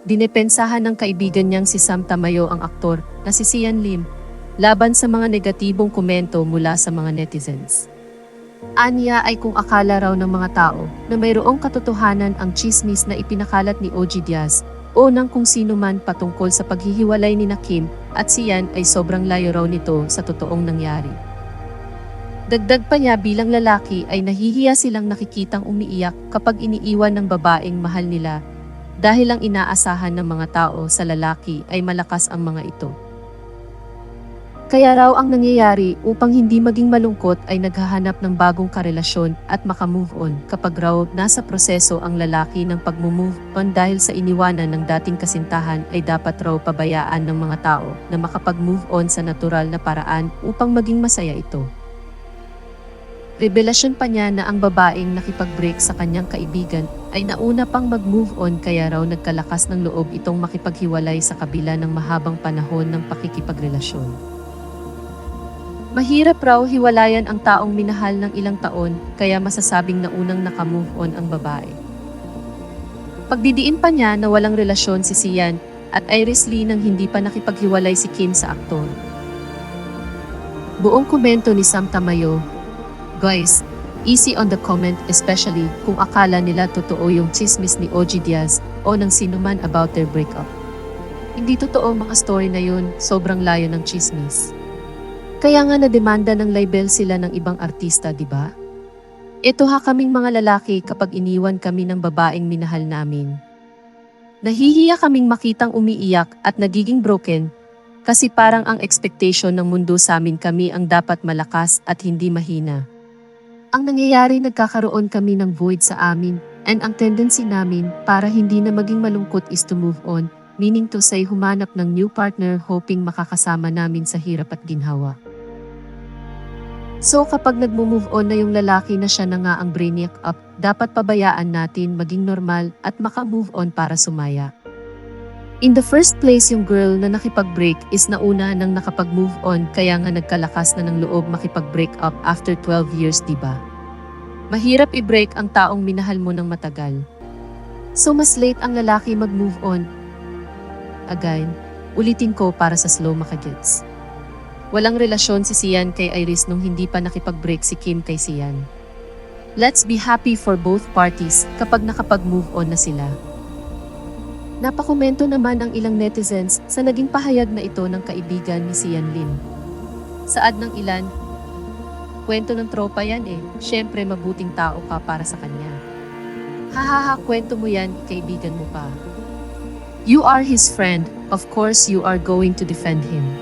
Dinepensahan ng kaibigan niyang si Sam Tamayo ang aktor na si Sian Lim laban sa mga negatibong komento mula sa mga netizens. Anya ay kung akala raw ng mga tao na mayroong katotohanan ang chismis na ipinakalat ni OG Diaz o ng kung sino man patungkol sa paghihiwalay ni Kim at siyan ay sobrang layo raw nito sa totoong nangyari. Dagdag pa niya bilang lalaki ay nahihiya silang nakikitang umiiyak kapag iniiwan ng babaeng mahal nila dahil ang inaasahan ng mga tao sa lalaki ay malakas ang mga ito. Kaya raw ang nangyayari upang hindi maging malungkot ay naghahanap ng bagong karelasyon at makamove on kapag raw nasa proseso ang lalaki ng pagmumove on dahil sa iniwanan ng dating kasintahan ay dapat raw pabayaan ng mga tao na makapag-move on sa natural na paraan upang maging masaya ito. Revelasyon pa niya na ang babaeng nakipag-break sa kanyang kaibigan ay nauna pang mag-move on kaya raw nagkalakas ng loob itong makipaghiwalay sa kabila ng mahabang panahon ng pakikipagrelasyon. Mahirap raw hiwalayan ang taong minahal ng ilang taon kaya masasabing naunang nakamove on ang babae. Pagdidiin pa niya na walang relasyon si Sian at Iris Lee nang hindi pa nakipaghiwalay si Kim sa aktor. Buong komento ni Sam Tamayo, Guys, easy on the comment especially kung akala nila totoo yung chismis ni OG Diaz o ng sinuman about their breakup. Hindi totoo mga story na yun, sobrang layo ng chismis. Kaya nga nademanda ng libel sila ng ibang artista, di ba? Ito ha kaming mga lalaki kapag iniwan kami ng babaeng minahal namin. Nahihiya kaming makitang umiiyak at nagiging broken kasi parang ang expectation ng mundo sa amin kami ang dapat malakas at hindi mahina. Ang nangyayari nagkakaroon kami ng void sa amin and ang tendency namin para hindi na maging malungkot is to move on, meaning to say humanap ng new partner hoping makakasama namin sa hirap at ginhawa. So kapag nagmo-move on na yung lalaki na siya na nga ang brainiac up, dapat pabayaan natin maging normal at maka-move on para sumaya. In the first place yung girl na nakipag-break is nauna nang nakapag-move on kaya nga nagkalakas na ng loob makipag-break up after 12 years diba? Mahirap i-break ang taong minahal mo ng matagal. So mas late ang lalaki mag-move on. Again, ulitin ko para sa slow makagets. Walang relasyon si Sian kay Iris nung hindi pa nakipag-break si Kim kay Sian. Let's be happy for both parties kapag nakapag-move on na sila. Napakomento naman ang ilang netizens sa naging pahayag na ito ng kaibigan ni Sian Lim. Saad ng ilan, kwento ng tropa yan eh, syempre mabuting tao ka para sa kanya. Hahaha, kwento mo yan, kaibigan mo pa. You are his friend, of course you are going to defend him.